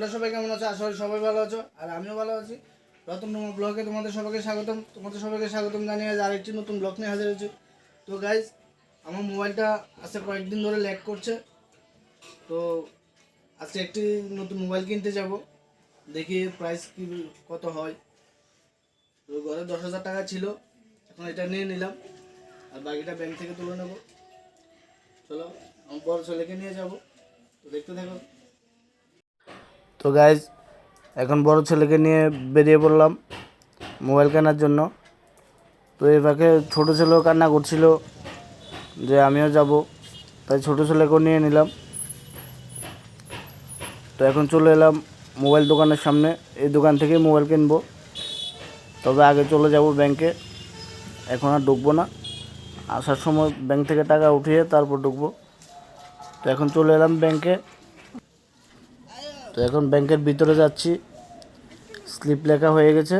তোমরা সবাই কেমন আছো? করি সবাই ভালো আছো, আর আমিও ভালো আছি। রতন নম্বর ব্লগে তোমাদের সবাইকে স্বাগতম। তোমাদের সবাইকে স্বাগতম জানিয়ে আজ আরেকটি নতুন ব্লগ নিয়ে হাজির হয়েছি। তো গাইজ আমার মোবাইলটা আজকে কয়েকদিন ধরে ল্যাগ করছে। তো আজকে একটি নতুন মোবাইল কিনতে যাব। দেখি প্রাইস কি, কত হয়। তো ঘরে দশ হাজার টাকা ছিল, এখন এটা নিয়ে নিলাম। আর বাকিটা ব্যাংক থেকে তুলে নেব। চলো, আমার বড় ছেলেকে নিয়ে যাব। তো দেখতে থাকো। তো গাইজ এখন বড় ছেলেকে নিয়ে বেরিয়ে পড়লাম মোবাইল কেনার জন্য। তো এই ফাঁকে ছোটো ছেলেও কান্না করছিল যে আমিও যাব, তাই ছোটো ছেলেকেও নিয়ে নিলাম। তো এখন চলে এলাম মোবাইল দোকানের সামনে, এই দোকান থেকে মোবাইল কিনবো। তবে আগে চলে যাব ব্যাংকে, এখন আর ঢুকবো না। আসার সময় ব্যাংক থেকে টাকা উঠিয়ে তারপর ঢুকবো। তো এখন চলে এলাম ব্যাংকে। এখন ব্যাংকের ভিতরে যাচ্ছি। স্লিপ লেখা হয়ে গেছে।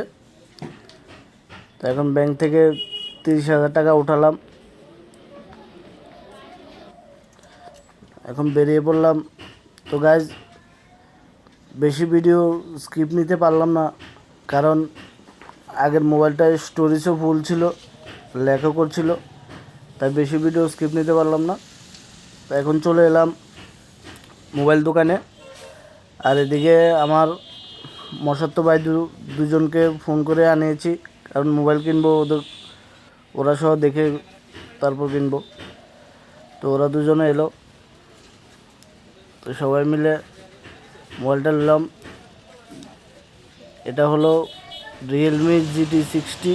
তো এখন ব্যাংক থেকে তিরিশ হাজার টাকা উঠালাম। এখন বেরিয়ে পড়লাম। তো গাইজ বেশি ভিডিও স্কিপ নিতে পারলাম না। কারণ আগের মোবাইলটায় স্টোরেজও ফুল ছিল লেখা করছিল। তাই বেশি ভিডিও স্কিপ নিতে পারলাম না। তো এখন চলে এলাম মোবাইল দোকানে। আর এদিকে আমার মশাত্ত ভাই দুজনকে ফোন করে আনিয়েছি, কারণ মোবাইল কিনবো ওদের, ওরা সহ দেখে তারপর কিনবো। তো ওরা দুজনে এলো। তো সবাই মিলে মোবাইলটা নিলাম। এটা হলো রিয়েলমি জিটি সিক্সটি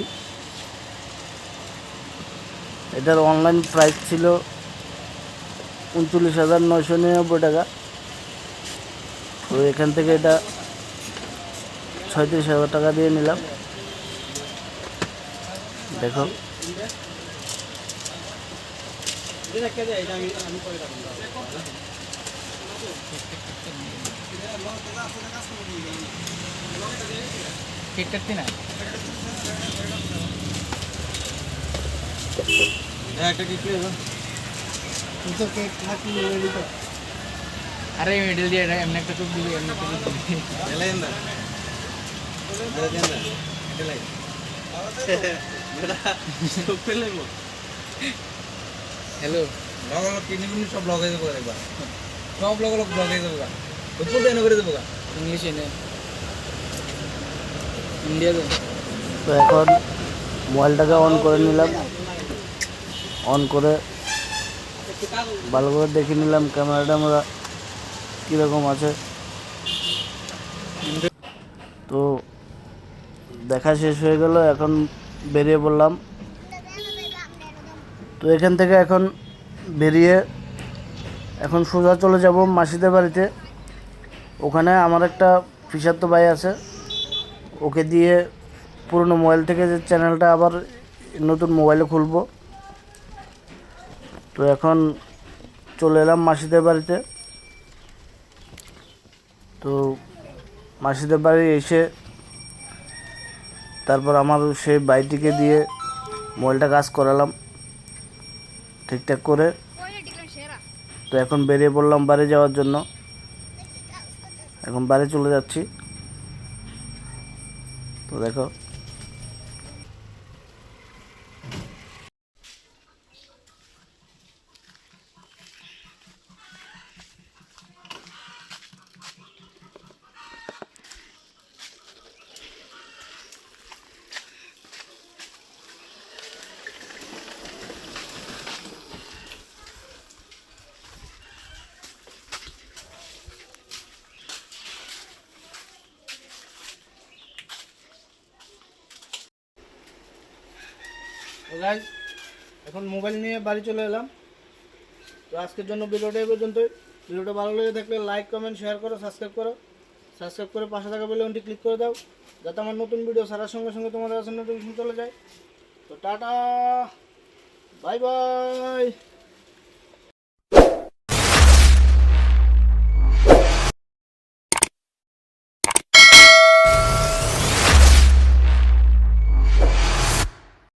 এটার অনলাইন প্রাইস ছিল উনচল্লিশ হাজার নয়শো নিরানব্বই টাকা। তো এখান থেকে এটা ছয়ত্রিশ হাজার টাকা দিয়ে নিলাম। দেখো। কেক কাটতি না একটা কেক তো কেক তো আরে মিডল দিয়ে এটা এমনি একটা টুক দিবি এমনি একটা টুক দিবি। হ্যালো সব ব্লগ হয়ে যাব একবার। সব ব্লগ ব্লগ হয়ে যাব উপর দিয়ে করে দেবো ইংলিশ এনে। ইন্ডিয়াতে তো। এখন মোবাইলটাকে অন করে নিলাম। অন করে ভালো করে দেখে নিলাম ক্যামেরাটা আমরা। কীরকম আছে? তো দেখা শেষ হয়ে গেল, এখন বেরিয়ে পড়লাম। তো এখান থেকে এখন বেরিয়ে এখন সোজা চলে যাব মাসিদের বাড়িতে। ওখানে আমার একটা ফিসার্ত ভাই আছে, ওকে দিয়ে পুরনো মোবাইল থেকে যে চ্যানেলটা আবার নতুন মোবাইলে খুলবো। তো এখন চলে এলাম মাসিদের বাড়িতে। তো মাসিদের বাড়ি এসে তারপর আমার সেই বাড়িটিকে দিয়ে মোবাইলটা কাজ করালাম, ঠিকঠাক করে। তো এখন বেরিয়ে পড়লাম বাড়ি যাওয়ার জন্য। এখন বাড়ি চলে যাচ্ছি। তো দেখো গাইজ এখন মোবাইল নিয়ে বাড়ি চলে এলাম। তো আজকের জন্য ভিডিওটা এই পর্যন্তই। ভিডিওটা ভালো লেগে থাকলে লাইক কমেন্ট শেয়ার করো সাবস্ক্রাইব করো। সাবস্ক্রাইব করে পাশে থাকা বলে ওনটি ক্লিক করে দাও, যাতে আমার নতুন ভিডিও সারার সঙ্গে সঙ্গে তোমাদের কাছে নোটিফিকেশন চলে যায়। তো টাটা বাই বাই